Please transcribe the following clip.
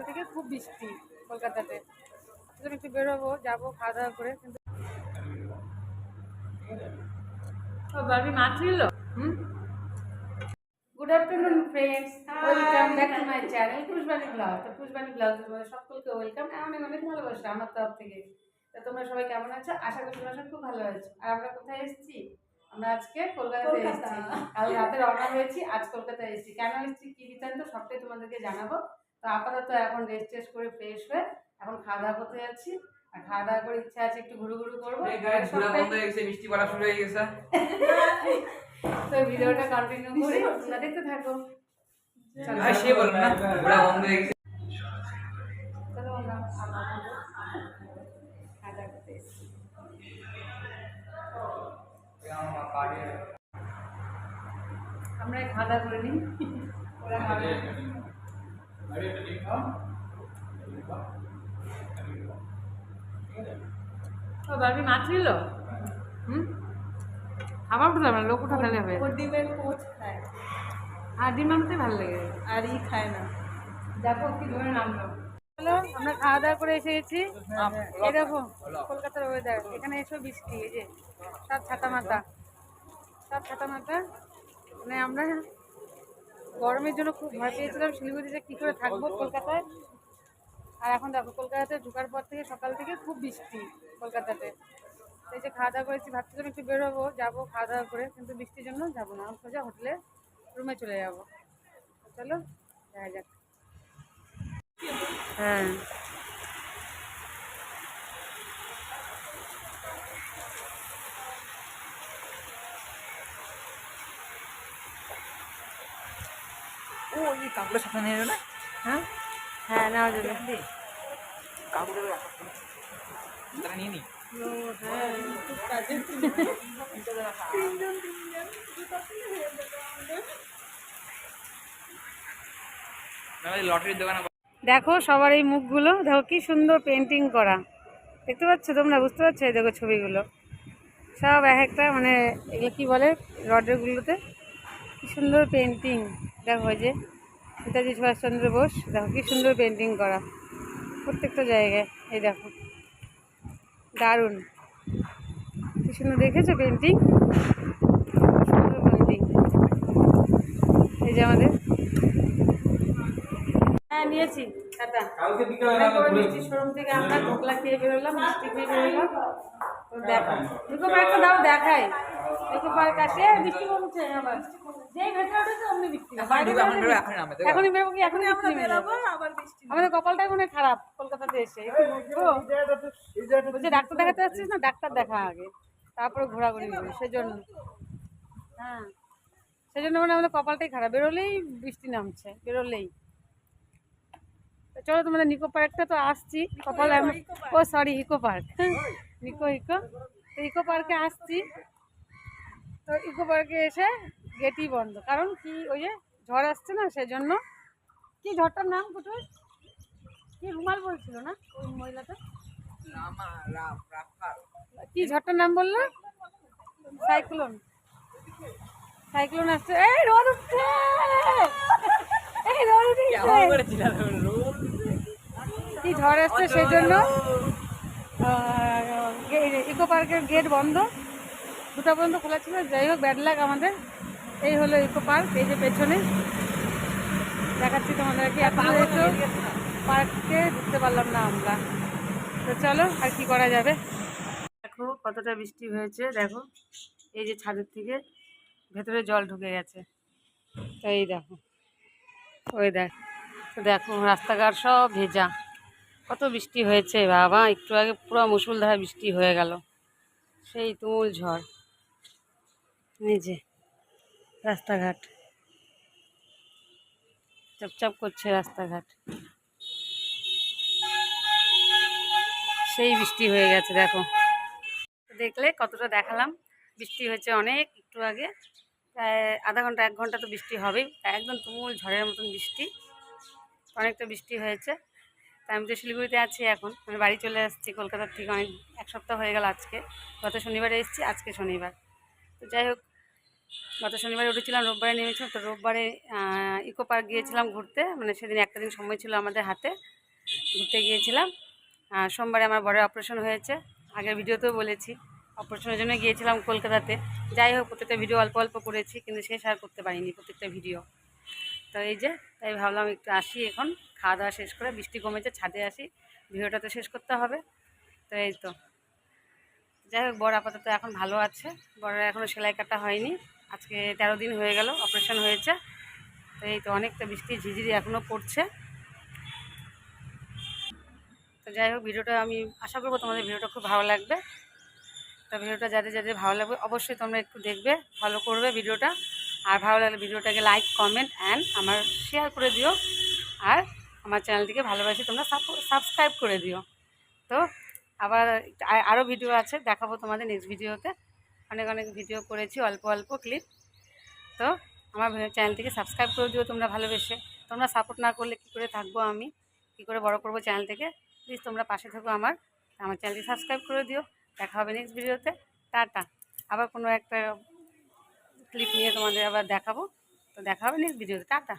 থেকে খুব বৃষ্টি কলকাতাতে। সুতরাং একটু বেরোবো যাব খাওয়া দাওয়া করে। কিন্তু বাবি মাছ নিল হুম? Good afternoon friends welcome back to my channel Pushpani blog তো পুষ্পানি ব্লগ তোমাদের সকলকে ওয়েলকাম অনেক অনেক ভালোবাসা আমার তরফ থেকে। তো তোমরা সবাই কেমন আছো? আশা করি তোমরা সব খুব ভালো আছো। আর আমরা কোথায় এসেছি? আমরা আজকে কলকাতাতে এসেছি। কাল রাতে রওনা হয়েছি আজ কলকাতায় এসেছি। কেন এসেছি কি বৃত্তান্ত সবটাই তোমাদেরকে জানাব। তো আপাতত এখন রেস্ট টেস্ট করে ফ্রেশ হয়ে এখন খাওয়া দাওয়া করতে যাচ্ছি। আর খাওয়া দাওয়া করে ইচ্ছা আছে একটু ঘুরু ঘুরু করব। বৃষ্টি পড়া শুরু হয়ে গেছে। তো ভিডিওটা কন্টিনিউ করি তোমরা দেখতে থাকো। সে বলবে না বন্ধ হয়ে গেছে চলো আমরা খাওয়া দাওয়া করব। খাওয়া দাওয়া করতে এসেছি। আমরা খাওয়া দাওয়া করে নিই। ওরা খাবে। ও বাবি মাছ নিল হুম? খাবার উঠলাম না লোক উঠা ফেলে হবে। ও ডিমের পোচ খায়। আর ডিম মামতে ভালো লাগে। আর ই খায় না। দেখো কি ধরে নামলো। হ্যালো? আমরা খাওয়া দাওয়া করে এসে গেছি। এই কলকাতার ওয়েদার এখানে এসো বৃষ্টি এই যে সব ছাতা মাথা। সব ছাতা মাথা। মানে আমরা গরমের জন্য খুব ভয় পেয়েছিলাম, শিলিগুড়িতে কী করে থাকব কলকাতায়। আর এখন দেখো, কলকাতাতে ঢুকার পর থেকে সকাল থেকে খুব বৃষ্টি কলকাতাতে। এই যে খাওয়া দাওয়া করেছি ভাবছিলাম একটু বেরোবো, যাব খাওয়া দাওয়া করে, কিন্তু বৃষ্টির জন্য যাব না। সোজা হোটেলে, রুমে চলে যাব। চলো, দেখা যাক। হ্যাঁ। ও এই কাকুটা সাথে এলো না? হ্যাঁ? হ্যাঁ নেওয়া যাবে কাকুটা তারা নিয়ে নি। লটারির দোকানে দেখো সবার এই মুখগুলো দেখো কি সুন্দর পেন্টিং করা। দেখতে পাচ্ছ তোমরা? বুঝতে পারছ এই দেখো ছবিগুলো? সব এক একটা মানে এগুলো কি বলে? রডেরগুলোতে কি সুন্দর পেন্টিং দেখো এই যে। নেতাজি সুভাষচন্দ্র বোস দেখো কি সুন্দর পেন্টিং করা। প্রত্যেকটা জায়গায় এই দেখো। দারুণ। কি সুন্দর দেখেছ পেন্টিং সুন্দর পেন্টিং এই যে আমাদের। হ্যাঁ নিয়েছি। মিষ্টি শোরুম থেকে আমরা ঢোকলা খেয়ে বেরোলাম মিষ্টি খেয়ে বেরোলাম। দেখো দুটো পার্কটা দাও দেখাই। আছে বৃষ্টি কমছে আবার। যেই ভেতরে উঠেছে অমনি বৃষ্টি এখন এখন বৃষ্টি। বেরোবো আমাদের কপালটা মনে হয় খারাপ কলকাতাতে এসে। একটু বলছে ডাক্তার দেখাতে যাচ্ছিস না? ডাক্তার দেখা আগে। তারপরে ঘোরাঘুরি করবি সেজন্য। হ্যাঁ। সেজন্য মানে আমাদের কপালটাই খারাপ। বেরোলেই বৃষ্টি নামছে বেরোলেই। তো চলো তোমাদের নিকো পার্কটা তো আসছি। কপাল ও sorry eco park. Nicco eco. তো ইকো পার্কে আসছি। তো ইকো পার্কে এসে গেটই বন্ধ। কারণ কি, ওই যে ঝড় আসছে না, সেজন্য। কি ঝড়টার নাম কুটুর কি রুমাল বলছিল না ওই মহিলাটা? কি ঝড়টার নাম বলল? সাইক্লোন। সাইক্লোন আসছে। এই, রোদ উঠছে! কি ঝড় আসছে সেই জন্য ইকো পার্কের গেট বন্ধ। দুটা পর্যন্ত খোলা ছিল। যাই হোক ব্যাড লাগ আমাদের। এই হলো ইকো পার্ক এই যে পেছনে। দেখাচ্ছি তোমাদেরকে। একটু পার্কে ঢুকতে পারলাম না আমরা। তো চলো আর কি করা যাবে? দেখো কতটা বৃষ্টি হয়েছে দেখো। এই যে ছাদের থেকে ভেতরে জল ঢুকে গেছে। তো এই দেখো ওই দেখ। দেখো রাস্তাঘাট সব ভেজা। কত বৃষ্টি হয়েছে বাবা। একটু আগে পুরো মুসুলধারা বৃষ্টি হয়ে গেল। সেই তুমুল ঝড়। যে, রাস্তাঘাট। চপচপ করছে রাস্তাঘাট। সেই বৃষ্টি হয়ে গেছে, দেখো। দেখলে কতটা দেখালাম। বৃষ্টি হয়েছে অনেক একটু আগে। প্রায় আধা ঘণ্টা, এক ঘণ্টা তো বৃষ্টি হবেই। একদম তুমুল ঝড়ের মতন বৃষ্টি। অনেকটা বৃষ্টি হয়েছে। তাই আমি তো শিলিগুড়িতে আছি এখন। আমি বাড়ি চলে আসছি কলকাতার থেকে অনেক, এক সপ্তাহ হয়ে গেল আজকে। গত শনিবারে এসেছি, আজকে শনিবার। তো যাই হোক গত শনিবারে উঠেছিলাম, রোববারে নেমেছিলাম, তো রোববারে ইকো পার্ক গিয়েছিলাম ঘুরতে। মানে সেদিন একটা দিন সময় ছিল আমাদের হাতে, ঘুরতে গিয়েছিলাম। সোমবারে আমার বড় অপারেশন হয়েছে, আগের ভিডিওতেও বলেছি। অপারেশনের জন্য গিয়েছিলাম কলকাতাতে। যাই হোক, প্রত্যেকটা ভিডিও অল্প অল্প করেছি, কিন্তু শেষ আর করতে পারিনি প্রত্যেকটা ভিডিও। তো এই যে, তাই ভাবলাম একটু আসি এখন, খাওয়া দাওয়া শেষ করে, বৃষ্টি কমেছে, ছাদে আসি, ভিডিওটা তো শেষ করতে হবে। তো এই তো। যাই হোক বড় আপাতত এখন ভালো আছে বড়ের এখনও সেলাই কাটা হয়নি। আজকে তেরো দিন হয়ে গেল অপারেশন হয়েছে। তো এই তো অনেকটা বৃষ্টি ঝিঝিরি এখনও পড়ছে। তো যাই হোক, ভিডিওটা আমি আশা করব তোমাদের ভিডিওটা খুব ভালো লাগবে। তো ভিডিওটা যাদের যাদের ভালো লাগবে, অবশ্যই তোমরা একটু দেখবে ফলো করবে ভিডিওটা। আর ভালো লাগলে ভিডিওটাকে লাইক কমেন্ট অ্যান্ড আমার শেয়ার করে দিও। আর আমার চ্যানেলটিকে ভালোবাসি তোমরা সাবস্ক্রাইব করে দিও। তো আবার আরও ভিডিও আছে, দেখাবো তোমাদের নেক্সট ভিডিওতে অনেক অনেক ভিডিও করেছি, অল্প অল্প ক্লিপ তো আমার চ্যানেলটিকে সাবস্ক্রাইব করে দিও তোমরা ভালোবেসে। তোমরা সাপোর্ট না করলে কী করে থাকব আমি? কী করে বড় করব চ্যানেলটাকে প্লিজ তোমরা পাশে থাকো আমার। আমার চ্যানেলটি সাবস্ক্রাইব করে দিও। দেখা হবে নেক্সট ভিডিওতে টাটা। আবার কোনো একটা ক্লিপ নিয়ে তোমাদের আবার দেখাবো। তো দেখা হবে নেক্সট ভিডিওতে টাটা।